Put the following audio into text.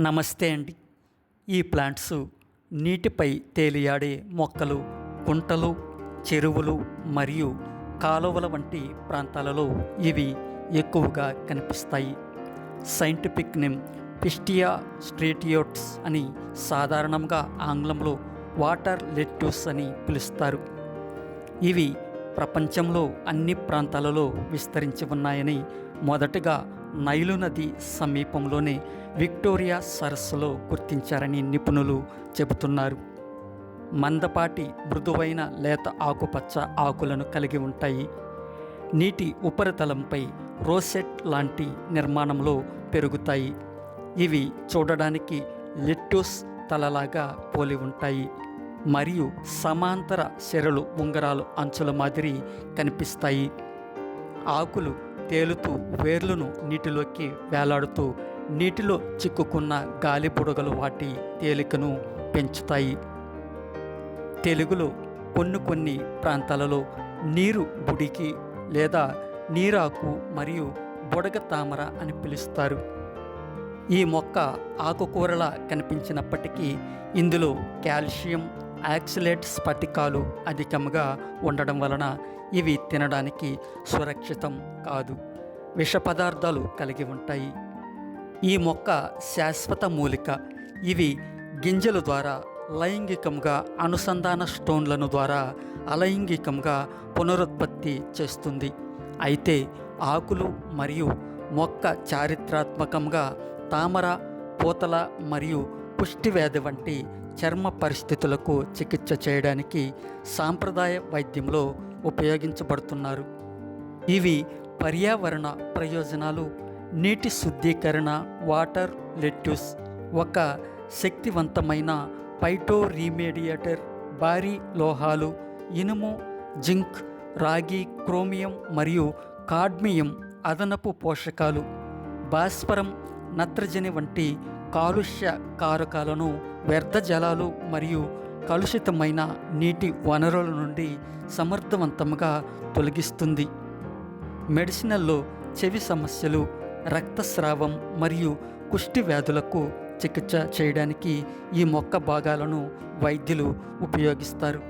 నమస్తే అండి. ఈ ప్లాంట్స్ నీటిపై తేలియాడే మొక్కలు కుంటలు చెరువులు మరియు కాలువల వంటి ప్రాంతాలలో ఇవి ఎక్కువగా కనిపిస్తాయి. సైంటిఫిక్ నేమ్ పిస్టియా స్ట్రేటియోట్స్ అని సాధారణంగా ఆంగ్లంలో వాటర్ లెట్యూస్ అని పిలుస్తారు. ఇవి ప్రపంచంలో అన్ని ప్రాంతాలలో విస్తరించి ఉన్నాయని మొదటగా నైలు నది సమీపంలోనే విక్టోరియా సరస్సులో గుర్తించారని నిపుణులు చెబుతున్నారు. మందపాటి మృదువైన లేత ఆకుపచ్చ ఆకులను కలిగి ఉంటాయి. నీటి ఉపరితలంపై రోసెట్ లాంటి నిర్మాణంలో పెరుగుతాయి. ఇవి చూడడానికి లెట్టూస్ తలలాగా పోలి ఉంటాయి. మరియు సమాంతర శరలు ఉంగరాలు అంచుల మాదిరి కనిపిస్తాయి. ఆకులు తేలుతూ వేర్లను నీటిలోకి వేలాడుతూ నీటిలో చిక్కుకున్న గాలి బుడగలు వాటి తేలికను పెంచుతాయి. తెలుగులో కొన్ని కొన్ని ప్రాంతాలలో నీరు బుడికి లేదా నీరాకు మరియు బుడగ తామర అని పిలుస్తారు. ఈ మొక్క ఆకుకూరలా కనిపించినప్పటికీ ఇందులో కాల్షియం యాక్సిలేట్ స్ఫటికాలు అధికంగా ఉండడం వలన ఇవి తినడానికి సురక్షితం కాదు. విష పదార్థాలు కలిగి ఉంటాయి. ఈ మొక్క శాశ్వత మూలిక. ఇవి గింజల ద్వారా లైంగికంగా అనుసంధాన స్టోన్లను ద్వారా అలైంగికంగా పునరుత్పత్తి చేస్తుంది. అయితే ఆకులు మరియు మొక్క చారిత్రాత్మకంగా తామర పూతల మరియు పుష్టివ్యాధి వంటి చర్మ పరిస్థితులకు చికిత్స చేయడానికి సాంప్రదాయ వైద్యంలో ఉపయోగించబడుతున్నారు. ఇవి పర్యావరణ ప్రయోజనాలు నీటి శుద్ధీకరణ వాటర్ లెట్యూస్ ఒక శక్తివంతమైన పైటోరీమేడియేటర్ భారీ లోహాలు ఇనుము జింక్ రాగి క్రోమియం మరియు కాడ్మియం అదనపు పోషకాలు భాస్వరం నత్రజని వంటి కాలుష్య కారకాలను వ్యర్థ జలాలు మరియు కలుషితమైన నీటి వనరుల నుండి సమర్థవంతంగా తొలగిస్తుంది. మెడిసినల్లో చెవి సమస్యలు రక్తస్రావం మరియు కుష్టి వ్యాధులకు చికిత్స చేయడానికి ఈ మొక్క భాగాలను వైద్యులు ఉపయోగిస్తారు.